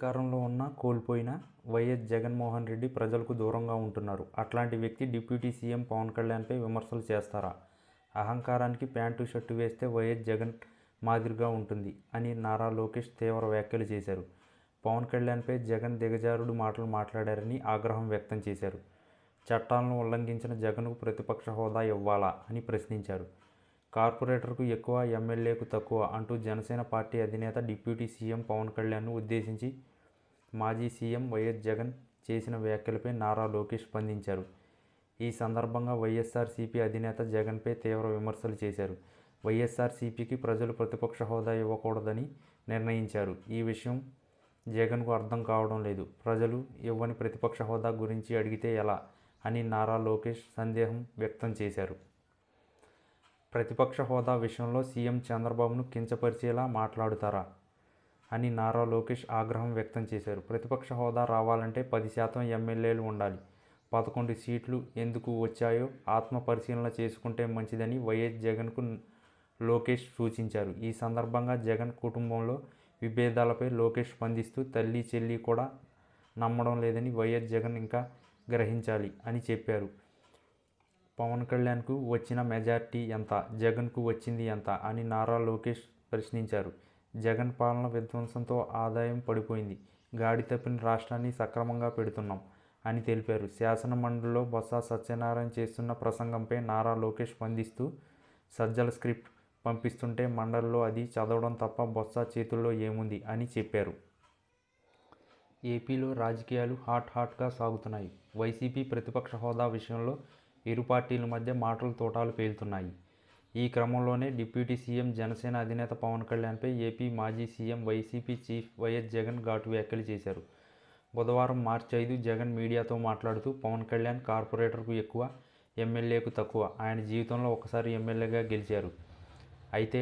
అధికారంలో ఉన్నా కోల్పోయినా వైఎస్ జగన్మోహన్ రెడ్డి ప్రజలకు దూరంగా ఉంటున్నారు. అట్లాంటి వ్యక్తి డిప్యూటీ సీఎం పవన్ కళ్యాణ్పై విమర్శలు చేస్తారా? అహంకారానికి ప్యాంటు షర్టు వేస్తే వైఎస్ జగన్ మాదిరిగా ఉంటుంది అని నారా లోకేష్ తీవ్ర వ్యాఖ్యలు చేశారు. పవన్ కళ్యాణ్పై జగన్ దిగజారుడు మాటలు మాట్లాడారని ఆగ్రహం వ్యక్తం చేశారు. చట్టాలను ఉల్లంఘించిన జగన్కు ప్రతిపక్ష హోదా ఇవ్వాలా అని ప్రశ్నించారు. కార్పొరేటర్కు ఎక్కువ ఎమ్మెల్యేకు తక్కువ అంటూ జనసేన పార్టీ అధినేత డిప్యూటీ సీఎం పవన్ కళ్యాణ్ను ఉద్దేశించి మాజీ సీఎం వైఎస్ జగన్ చేసిన వ్యాఖ్యలపై నారా లోకేష్ స్పందించారు. ఈ సందర్భంగా వైఎస్ఆర్సీపీ అధినేత జగన్పై తీవ్ర విమర్శలు చేశారు. వైఎస్ఆర్సీపీకి ప్రజలు ప్రతిపక్ష హోదా ఇవ్వకూడదని నిర్ణయించారు. ఈ విషయం జగన్కు అర్థం కావడం లేదు. ప్రజలు ఇవ్వని ప్రతిపక్ష హోదా గురించి అడిగితే ఎలా అని నారా లోకేష్ సందేహం వ్యక్తం చేశారు. ప్రతిపక్ష హోదా విషయంలో సీఎం చంద్రబాబును కించపరిచేలా మాట్లాడుతారా అని నారా లోకేష్ ఆగ్రహం వ్యక్తం చేశారు. ప్రతిపక్ష హోదా రావాలంటే పది శాతం ఎమ్మెల్యేలు ఉండాలి. పదకొండు సీట్లు ఎందుకు వచ్చాయో ఆత్మ పరిశీలన చేసుకుంటే మంచిదని వైఎస్ జగన్కు లోకేష్ సూచించారు. ఈ సందర్భంగా జగన్ కుటుంబంలో విభేదాలపై లోకేష్ స్పందిస్తూ తల్లి చెల్లి కూడా నమ్మడం లేదని వైఎస్ జగన్ ఇంకా గ్రహించాలి అని చెప్పారు. పవన్ కళ్యాణ్కు వచ్చిన మెజార్టీ ఎంత? జగన్కు వచ్చింది ఎంత? అని నారా లోకేష్ ప్రశ్నించారు. జగన్ పాలన విధ్వంసంతో ఆదాయం పడిపోయింది. గాడి తప్పిన రాష్ట్రాన్ని సక్రమంగా పెడుతున్నాం అని తెలిపారు. శాసన మండలిలో బొత్స సత్యనారాయణ చేస్తున్న ప్రసంగంపై నారా లోకేష్ స్పందిస్తూ సజ్జల స్క్రిప్ట్ పంపిస్తుంటే మండలిలో అది చదవడం తప్ప బొత్స చేతుల్లో ఏముంది అని చెప్పారు. ఏపీలో రాజకీయాలు హాట్ హాట్గా సాగుతున్నాయి. వైసీపీ ప్రతిపక్ష హోదా విషయంలో ఇరు పార్టీల మధ్య మాటలు తోటాలు పేలుతున్నాయి. ఈ క్రమంలోనే డిప్యూటీ సీఎం జనసేన అధినేత పవన్ కళ్యాణ్పై ఏపీ మాజీ CM YCP chief YS Jagan ఘాటు వ్యాఖ్యలు చేశారు. బుధవారం మార్చి ఐదు జగన్ మీడియాతో మాట్లాడుతూ పవన్ కళ్యాణ్ కార్పొరేటర్కు ఎక్కువ ఎమ్మెల్యేకు తక్కువ. ఆయన జీవితంలో ఒకసారి ఎమ్మెల్యేగా గెలిచారు. అయితే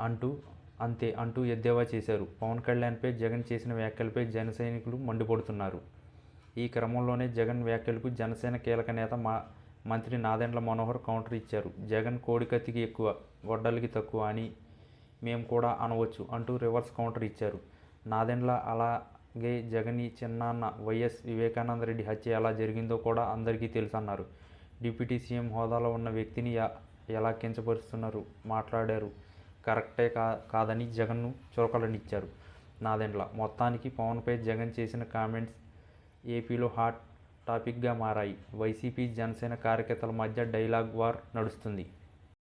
అంటూ అంతే అంటూ ఎద్దేవా చేశారు. పవన్ కళ్యాణ్పై జగన్ చేసిన వ్యాఖ్యలపై జన సైనికులు మండిపడుతున్నారు. ఈ క్రమంలోనే జగన్ వ్యాఖ్యలకు జనసేన కీలక నేత మా మంత్రి నాదెండ్ల మనోహర్ కౌంటర్ ఇచ్చారు. జగన్ కోడికత్తికి ఎక్కువ గొడ్డలికి తక్కువ అని మేము కూడా అనవచ్చు అంటూ రివర్స్ కౌంటర్ ఇచ్చారు. నాదెండ్ల అలాగే జగన్ ఈ చిన్నాన్న వైఎస్ వివేకానంద రెడ్డి హత్య ఎలా జరిగిందో కూడా అందరికీ తెలుసన్నారు. డిప్యూటీ సీఎం హోదాలో ఉన్న వ్యక్తిని ఎలా కించపరుస్తున్నారు మాట్లాడారు. కరెక్టే కా కాదని జగన్ను చురకలనిచ్చారు నాదెండ్ల. మొత్తానికి పవన్పై జగన్ చేసిన కామెంట్స్ ఏపీలో హాట్ టాపిక్గా మారాయి. వైసీపీ జనసేన కార్యకర్తల మధ్య డైలాగ్ వార్ నడుస్తుంది.